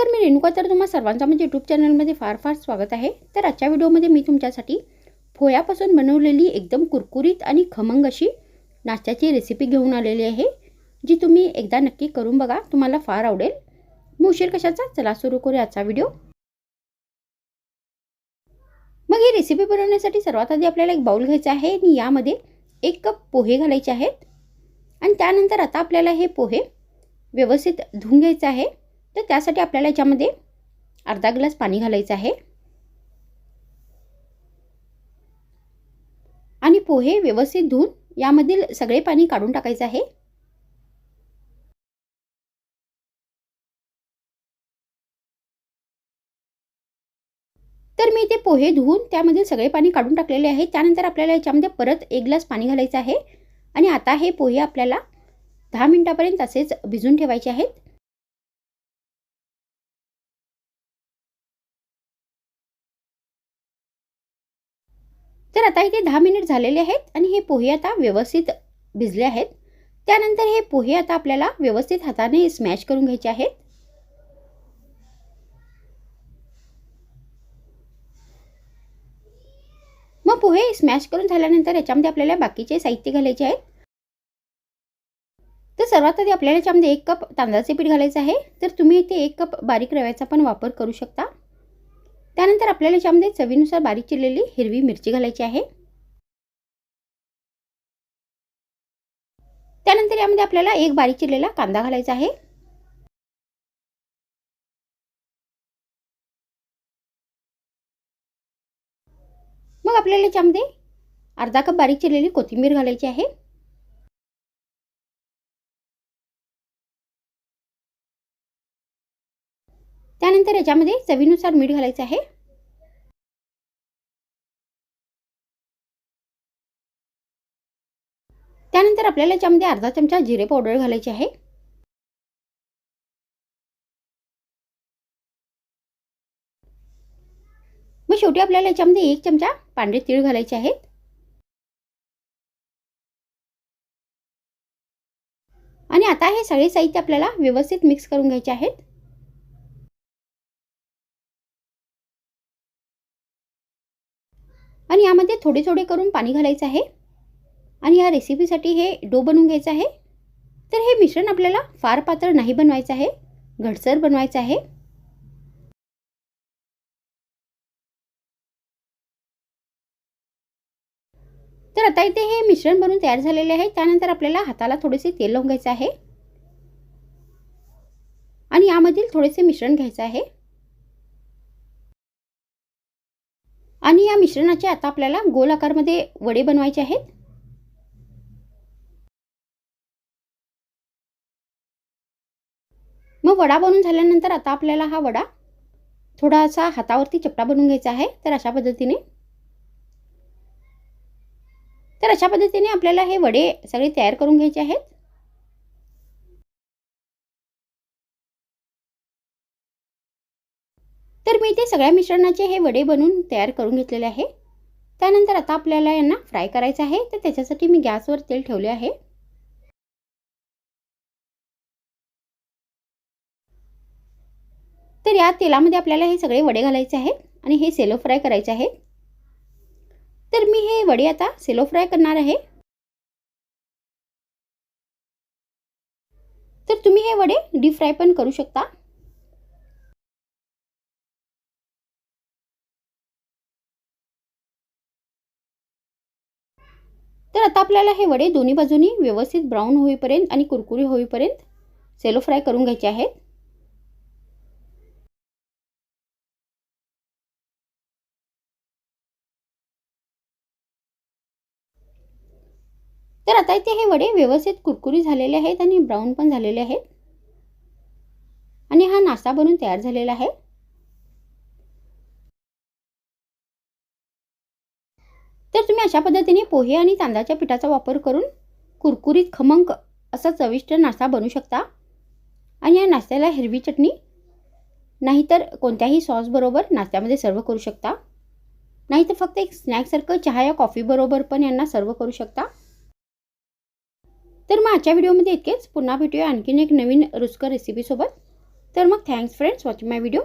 नमस्कार मी रेणुका. तर तुम्हा सर्वांचं म्हणजे यूट्यूब चॅनलमध्ये फार फार स्वागत आहे. तर आजच्या व्हिडिओमध्ये मी तुमच्यासाठी पोह्यापासून बनवलेली एकदम कुरकुरीत आणि खमंग अशी नाश्त्याची रेसिपी घेऊन आलेली आहे जी तुम्ही एकदा नक्की करून बघा. तुम्हाला फार आवडेल. मग उशीर कशाचा? चला सुरू करूया आजचा व्हिडिओ. मग ही रेसिपी बनवण्यासाठी सर्वात आधी आपल्याला एक बाउल घ्यायचा आहे आणि यामध्ये एक कप पोहे घालायचे आहेत. आणि त्यानंतर आता आपल्याला हे पोहे व्यवस्थित धुवून घ्यायचं आहे. तर त्यासाठी आपल्याला याच्यामध्ये अर्धा ग्लास पाणी घालायचं आहे. आणि पोहे व्यवस्थित धुवून यामधील सगळे पाणी काढून टाकायचं आहे. तर मी ते पोहे धुवून त्यामधील सगळे पाणी काढून टाकलेले आहे. त्यानंतर आपल्याला याच्यामध्ये परत एक ग्लास पाणी घालायचं आहे. आणि आता हे पोहे आपल्याला दहा मिनटापर्यंत असेच भिजून ठेवायचे आहेत. तर आता इथे दहा मिनिट झालेले आहेत आणि हे पोहे आता व्यवस्थित भिजले आहेत. त्यानंतर हे पोहे आता आपल्याला व्यवस्थित हाताने स्मॅश करून घ्यायचे आहेत. मग पोहे स्मॅश करून झाल्यानंतर याच्यामध्ये आपल्याला बाकीचे साहित्य घालायचे आहेत. तर सर्वात आधी आपल्याला याच्यामध्ये एक कप तांदळाचे पीठ घालायचं आहे. तर तुम्ही इथे एक कप बारीक रव्याचा पण वापर करू शकता. त्यानंतर आपल्याला याच्यामध्ये चवीनुसार बारीक चिरलेली हिरवी मिरची घालायची आहे. त्यानंतर यामध्ये आपल्याला एक बारीक चिरलेला कांदा घालायचा आहे. मग आपल्याला याच्यामध्ये अर्धा कप बारीक चिरलेली कोथिंबीर घालायची आहे. त्यानंतर याच्यामध्ये चवीनुसार मीठ घालायचं आहे. त्यानंतर आपल्याला याच्यामध्ये अर्धा चमचा जिरे पावडर घालायची आहे. मग शेवटी आपल्याला याच्यामध्ये एक चमचा पांढरे तीळ घालायचे आहेत. आणि आता हे सगळे साहित्य आपल्याला व्यवस्थित मिक्स करून घ्यायचे आहेत. आणि यामध्ये थोडे थोडे करून पाणी घालायचं आहे. आणि या रेसिपीसाठी हे डो बनवून घ्यायचं आहे. तर हे मिश्रण आपल्याला फार पातळ नाही बनवायचं आहे. घडसर बनवायचं आहे. तर आता इथे हे मिश्रण बनवून तयार झालेले आहे. त्यानंतर आपल्याला हाताला थोडेसे तेल लावून घ्यायचं आहे. आणि यामधील थोडेसे मिश्रण घ्यायचं आहे. आणि या मिश्रणाचे आता आपल्याला गोल आकारमध्ये वडे बनवायचे आहेत. मग वडा बनवून झाल्यानंतर आता आपल्याला हा वडा थोडासा हातावरती चपटा बनवून घ्यायचा आहे. तर अशा पद्धतीने तर अशा पद्धतीने आपल्याला हे वडे सगळे तयार करून घ्यायचे आहेत. तर मी इथे सगळ्या मिश्रणाचे हे वडे बनवून तयार करून घेतलेले आहे. त्यानंतर आता आपल्याला यांना फ्राय करायचं आहे. तर त्याच्यासाठी मी गॅसवर तेल ठेवले आहे. तर या तेलामध्ये आपल्याला हे सगळे वडे घालायचे आहेत आणि हे सेलो फ्राय करायचे आहे. तर मी हे वडे आता सेलो फ्राय करणार आहे. तर तुम्ही हे वडे डीप फ्राय पण करू शकता. तर आता आपल्याला हे वडे दोन्ही बाजूनी व्यवस्थित ब्राऊन होईपर्यंत आणि कुरकुरी होईपर्यंत सेलो फ्राय करून घ्यायचे आहेत. तर आता इथे हे वडे व्यवस्थित कुरकुरी झालेले आहेत आणि ब्राऊन पण झालेले आहेत. आणि हा नाश्ता बनून तयार झालेला आहे. तर तुम्ही अशा पद्धतीने पोहे आणि तांदळाच्या पिठाचा वापर करून कुरकुरीत खमंग असा चविष्ट नाश्ता बनवू शकता. आणि या नाश्त्याला हिरवी चटणी नाहीतर कोणत्याही सॉसबरोबर नाश्त्यामध्ये सर्व करू शकता. नाहीतर फक्त एक स्नॅकसारखं चहा या कॉफीबरोबर पण यांना सर्व करू शकता. तर मग आजच्या व्हिडिओमध्ये इतकेच. पुन्हा भेटूया आणखीन एक नवीन रुचकर रेसिपीसोबत तर मग thanks friends watching my video